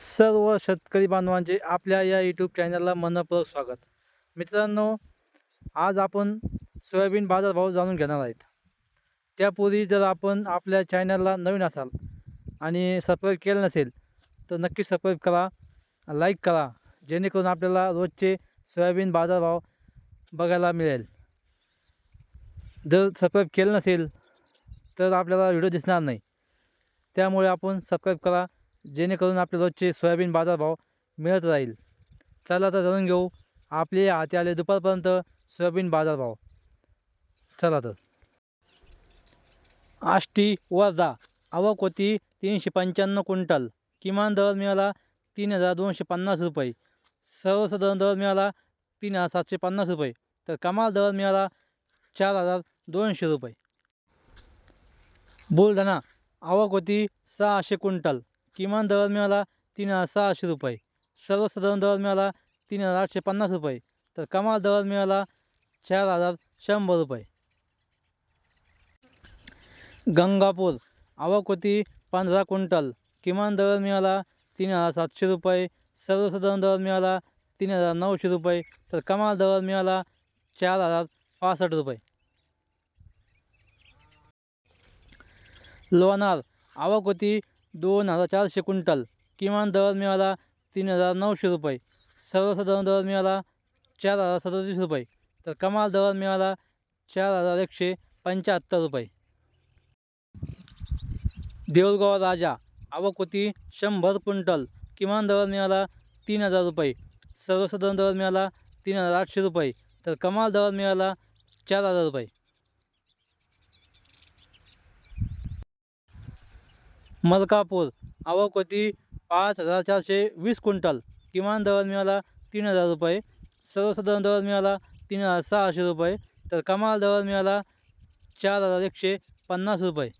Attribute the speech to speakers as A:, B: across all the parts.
A: सर्व शेतकरी बांधवांचे आपल्या या यूट्यूब चॅनलला मनपूर्वक स्वागत. मित्रांनो आज आपण सोयाबीन बाजारभाव जाणून घेणार आहेत. त्यापूर्वी जर आपण आपल्या चॅनलला नवीन असाल आणि सबस्क्राईब केलं नसेल तर नक्की सबस्क्राईब करा लाईक करा जेणेकरून आपल्याला रोजचे सोयाबीन बाजारभाव बघायला मिळेल. जर सबस्क्राईब केलं नसेल तर आपल्याला व्हिडिओ दिसणार नाही. त्यामुळे आपण सबस्क्राईब करा जेणेकरून आपले रोजचे सोयाबीन बाजारभाव मिळत राहील. चला तर जाणून घेऊ आपले हाती आले दुपारपर्यंत सोयाबीन बाजारभाव. चला तर. आष्टी वर्धा आवक होती तीनशे पंच्याण्णव क्विंटल. किमान दर मिळाला तीन हजार दोनशे पन्नास रुपये. सर्वसाधारण दर मिळाला तीन हजार सातशे पन्नास रुपये. तर कमाल दर मिळाला चार हजार दोनशे रुपये. बुलढाणा आवक होती सहाशे क्विंटल. किमान दर मिळाला तीन हजार सहाशे रुपये. सर्वसाधारण दर मिळाला तीन हजार आठशे पन्नास रुपये. तर कमाल दर मिळाला चार हजार शंभर रुपये. गंगापूर आवक होती पंधरा क्विंटल. किमान दर मिळाला तीन हजार सातशे रुपये. सर्वसाधारण दर मिळाला तीन हजार नऊशे रुपये. तर कमाल दर मिळाला चार हजार पासष्ट रुपये. लोणार आवक होती दोन हजार चारशे क्विंटल. किमान दर मिळाला तीन हजार नऊशे रुपये. सर्वसाधारण दर मिळाला चार हजार सदतीस रुपये. तर कमाल दर मिळाला चार हजार एकशे पंच्याहत्तर रुपये. देऊळगाव राजा आवक होती शंभर क्विंटल. किमान दर मिळाला तीन हजार रुपये. सर्वसाधारण दर मिळाला तीन हजार आठशे रुपये. तर कमाल दर मिळाला चार हजार रुपये. मलकापूर. आवक होती पाच हजार चारशे वीस क्विंटल. किमान दर मिळाला तीन हजार रुपये. सर्वसाधारण दर मिळाला तीन हजार सहाशे रुपये. तर कमाल दर मिळाला चार हजार एकशे पन्नास रुपये.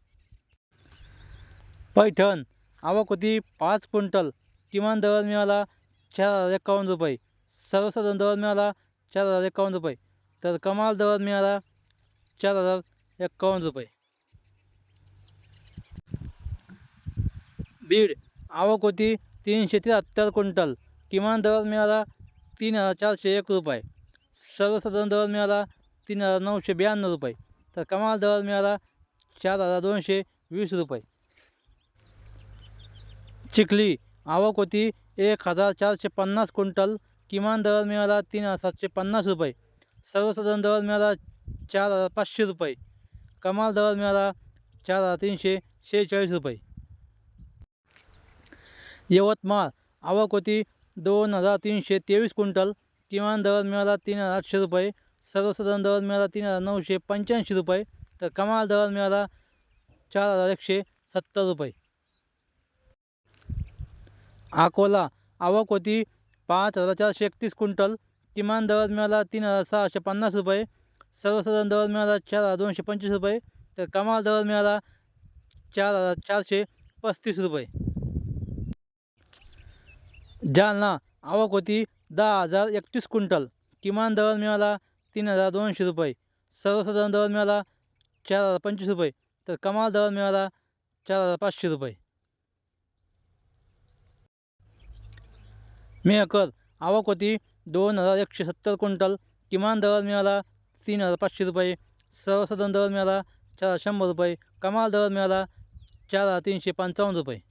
A: पैठण. आवक होती पाच क्विंटल. किमान दर मिळाला चार हजार एकावन्न रुपये. सर्वसाधारण दर मिळाला चार हजार एकावन्न रुपये. तर कमाल दर मिळाला चार हजार एकावन्न रुपये. बीड. आवक होती तीनशे त्र्याहत्तर क्विंटल. किमान दर मिळाला तीन हजार चारशे एक रुपये. सर्वसाधारण दर मिळाला तीन हजार नऊशे ब्याण्णव रुपये. तर कमाल दर मिळाला चार हजार दोनशे वीस रुपये. चिखली. आवक होती एक हजार चारशे पन्नास क्विंटल. किमान दर मिळाला तीन हजार सातशे पन्नास रुपये. सर्वसाधारण दर मिळाला चार हजार पाचशे रुपये. कमाल दर मिळाला चार हजार तीनशे शेहेचाळीस रुपये. यवतमाळ. आवक होती दोन हजार तीनशे तेवीस क्विंटल. किमान दर मिळाला तीन हजार आठशे रुपये. सर्वसाधारण दर मिळाला तीन हजार नऊशे पंच्याऐंशी रुपये. तर कमाल दर मिळाला चार हजार एकशे सत्तर रुपये. अकोला. आवक होती पाच हजार चारशे एकतीस क्विंटल. किमान दर मिळाला तीन हजार सहाशे पन्नास रुपये. सर्वसाधारण दर मिळाला चार हजार दोनशे पंचवीस रुपये. तर कमाल दर मिळाला चार हजार चारशे पस्तीस रुपये. जालना. आवक होती दहा हजार एकतीस क्विंटल. किमान दर मिळाला तीन हजार दोनशे रुपये. सर्वसाधारण दर मिळाला चार हजार पंचवीस रुपये. तर कमाल दर मिळाला चार हजार पाचशे रुपये. मेहकर आवक होती दोन हजार एकशे सत्तर क्विंटल. किमान दर मिळाला तीन हजार पाचशे रुपये. सर्वसाधारण दर मिळाला चार हजार शंभर रुपये. कमाल दर मिळाला चार हजार तीनशे पंचावन्न रुपये.